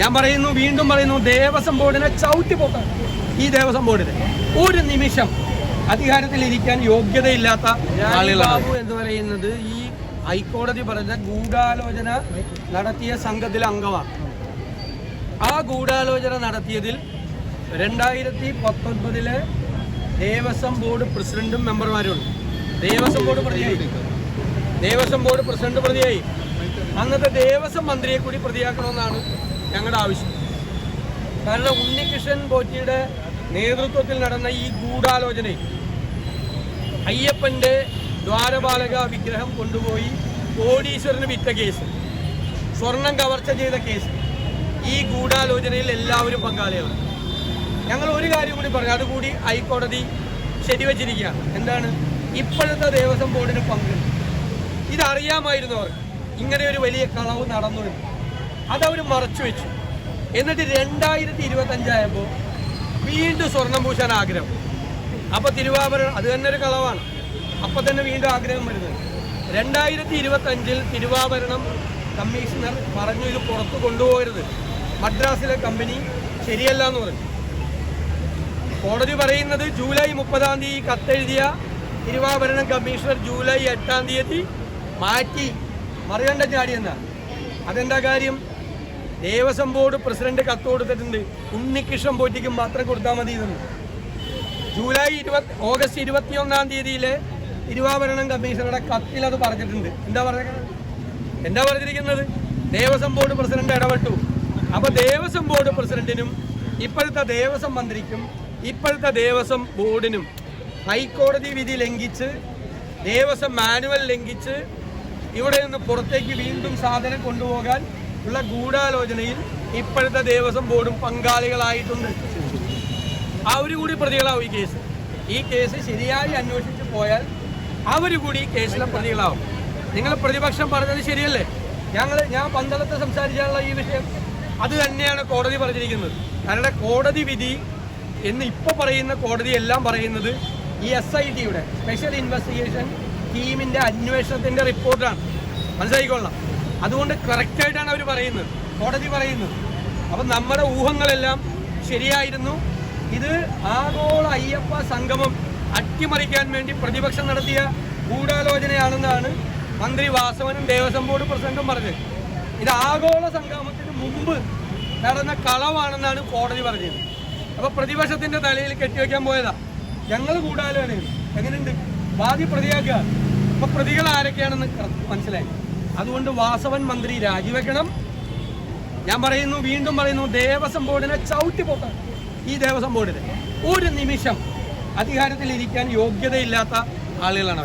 ഞാൻ പറയുന്നു വീണ്ടും പറയുന്നു ദേവസ്വം ബോർഡിനെ ചവിട്ടി പോക്കാൻ ഈ ദേവസ്വം ബോർഡിന് ഒരു നിമിഷം അധികാരത്തിൽ ഇരിക്കാൻ യോഗ്യതയില്ലാത്ത ആളുകളാണ്. ബാബു എന്ന് പറയുന്നത് ഈ ഹൈക്കോടതി പറഞ്ഞ ഗൂഢാലോചന നടത്തിയ സംഘത്തിലെ അംഗമാണ്. ആ ഗൂഢാലോചന നടത്തിയതിൽ രണ്ടായിരത്തി പത്തൊൻപതിലെ ദേവസ്വം ബോർഡ് പ്രസിഡന്റും മെമ്പർമാരുണ്ട്. ദേവസ്വം ബോർഡ് പ്രതിയായി. ദേവസ്വം ബോർഡ് പ്രസിഡന്റ് പ്രതിയായി. അന്നത്തെ ദേവസ്വം മന്ത്രിയെ കൂടി പ്രതിയാക്കണമെന്നാണ് ഞങ്ങളുടെ ആവശ്യം. കാരണം ഉണ്ണികൃഷ്ണൻ പോറ്റിയുടെ നേതൃത്വത്തിൽ നടന്ന ഈ ഗൂഢാലോചനയിൽ അയ്യപ്പന്റെ ദ്വാരപാലക വിഗ്രഹം കൊണ്ടുപോയി കോടീശ്വരന് വിറ്റ കേസ് സ്വർണം കവർച്ച ചെയ്ത കേസ്. ഈ ഗൂഢാലോചനയിൽ എല്ലാവരും പങ്കാളികളാണ്. ഞങ്ങൾ ഒരു കാര്യം കൂടി പറഞ്ഞു അതുകൂടി ഹൈക്കോടതി ശരിവച്ചിരിക്കുകയാണ്. എന്താണ്? ഇപ്പോഴത്തെ ദേവസ്വം ബോർഡിന് പങ്കുണ്ട് ഇതറിയാമായിരുന്നു അവർക്ക് ഇങ്ങനെ ഒരു വലിയ കളവ് നടന്നു എന്ന്. അതവർ മറച്ചു വെച്ചു. എന്നിട്ട് രണ്ടായിരത്തി ഇരുപത്തഞ്ചായപ്പോൾ വീണ്ടും സ്വർണം പൂശാൻ ആഗ്രഹം. അപ്പോൾ തിരുവാഭരണം അത് തന്നെ ഒരു കളവാണ് അപ്പോൾ തന്നെ വീണ്ടും ആഗ്രഹം വരുന്നത്. രണ്ടായിരത്തി ഇരുപത്തഞ്ചിൽ തിരുവാഭരണം കമ്മീഷണർ പറഞ്ഞു ഇത് പുറത്ത് കൊണ്ടുപോകരുത്. മദ്രാസിലെ കമ്പനി ശരിയല്ല എന്ന് പറഞ്ഞു. കോടതി പറയുന്നത് ജൂലൈ മുപ്പതാം തീയതി കത്തെഴുതിയ തിരുവാഭരണം കമ്മീഷണർ ജൂലൈ എട്ടാം തീയതി മാറ്റി മറികണ്ട ചാടിയെന്ന അതെന്താ കാര്യം? ദേവസ്വം ബോർഡ് പ്രസിഡന്റ് കത്ത് കൊടുത്തിട്ടുണ്ട്. ഉണ്ണികൃഷ്ണൻ പോറ്റിക്ക് മാത്രം കൊടുത്താൽ മതി ഇതെന്ന്. ജൂലൈ ഇരുപത്തി ഓഗസ്റ്റ് ഇരുപത്തിയൊന്നാം തീയതിയിലെ തിരുവാഭരണം കമ്മീഷണറുടെ കത്തിൽ അത് പറഞ്ഞിട്ടുണ്ട്. എന്താ പറഞ്ഞത് എന്താ പറഞ്ഞിരിക്കുന്നത്? ദേവസ്വം ബോർഡ് പ്രസിഡന്റ് ഇടപെട്ടു. അപ്പൊ ദേവസ്വം ബോർഡ് പ്രസിഡന്റിനും ഇപ്പോഴത്തെ ദേവസ്വം മന്ത്രിക്കും ഇപ്പോഴത്തെ ദേവസ്വം ബോർഡിനും ഹൈക്കോടതി വിധി ലംഘിച്ച് ദേവസ്വം മാനുവൽ ലംഘിച്ച് ഇവിടെ നിന്ന് പുറത്തേക്ക് വീണ്ടും സാധനം കൊണ്ടുപോകാൻ ഉള്ള ഗൂഢാലോചനയിൽ ഇപ്പോഴത്തെ ദേവസ്വം ബോർഡും പങ്കാളികളായിട്ടുണ്ട്. അവർ കൂടി പ്രതികളാവും ഈ കേസ്. ഈ കേസ് ശരിയായി അന്വേഷിച്ച് പോയാൽ അവർ കൂടി ഈ കേസിലെ പ്രതികളാവും. നിങ്ങൾ പ്രതിപക്ഷം പറഞ്ഞത് ശരിയല്ലേ? ഞങ്ങൾ ഞാൻ പന്തളത്ത് സംസാരിക്കാനുള്ള ഈ വിഷയം. അത് തന്നെയാണ് കോടതി പറഞ്ഞിരിക്കുന്നത്. കാരണം കോടതി വിധി എന്ന് ഇപ്പോൾ പറയുന്ന കോടതി എല്ലാം പറയുന്നത് ഈ എസ് ഐ ടിയുടെ സ്പെഷ്യൽ ഇൻവെസ്റ്റിഗേഷൻ ടീമിന്റെ അന്വേഷണത്തിന്റെ റിപ്പോർട്ടാണ്. മനസ്സിലായിക്കൊള്ളാം അതുകൊണ്ട് കറക്റ്റായിട്ടാണ് അവർ പറയുന്നത്. കോടതി പറയുന്നത്. അപ്പം നമ്മുടെ ഊഹങ്ങളെല്ലാം ശരിയായിരുന്നു. ഇത് ആഗോള അയ്യപ്പ സംഗമം അട്ടിമറിക്കാൻ വേണ്ടി പ്രതിപക്ഷം നടത്തിയ ഗൂഢാലോചനയാണെന്നാണ് മന്ത്രി വാസവനും ദേവസ്വം ബോർഡ് പ്രസിഡന്റും പറഞ്ഞത്. ഇത് ആഗോള സംഗമത്തിന് മുമ്പ് നടന്ന കളവാണെന്നാണ് കോടതി പറഞ്ഞത്. അപ്പോൾ പ്രതിപക്ഷത്തിന്റെ തലയിൽ കെട്ടിവെക്കാൻ പോയതാ. ഞങ്ങൾ ഗൂഢാലോചനയാണ്. എങ്ങനെയുണ്ട്? വാദി പ്രതിയാക്കുക അപ്പൊ പ്രതികൾ ആരൊക്കെയാണെന്ന് മനസ്സിലായി. അതുകൊണ്ട് വാസവൻ മന്ത്രി രാജിവെക്കണം. ഞാൻ പറയുന്നു വീണ്ടും പറയുന്നു ദേവസ്വം ബോർഡിനെ ചവിട്ടി പോക്കാണ് ഈ ദേവസ്വം ബോർഡിന് ഒരു നിമിഷം അധികാരത്തിൽ ഇരിക്കാൻ യോഗ്യതയില്ലാത്ത ആളുകളാണ് അവർ.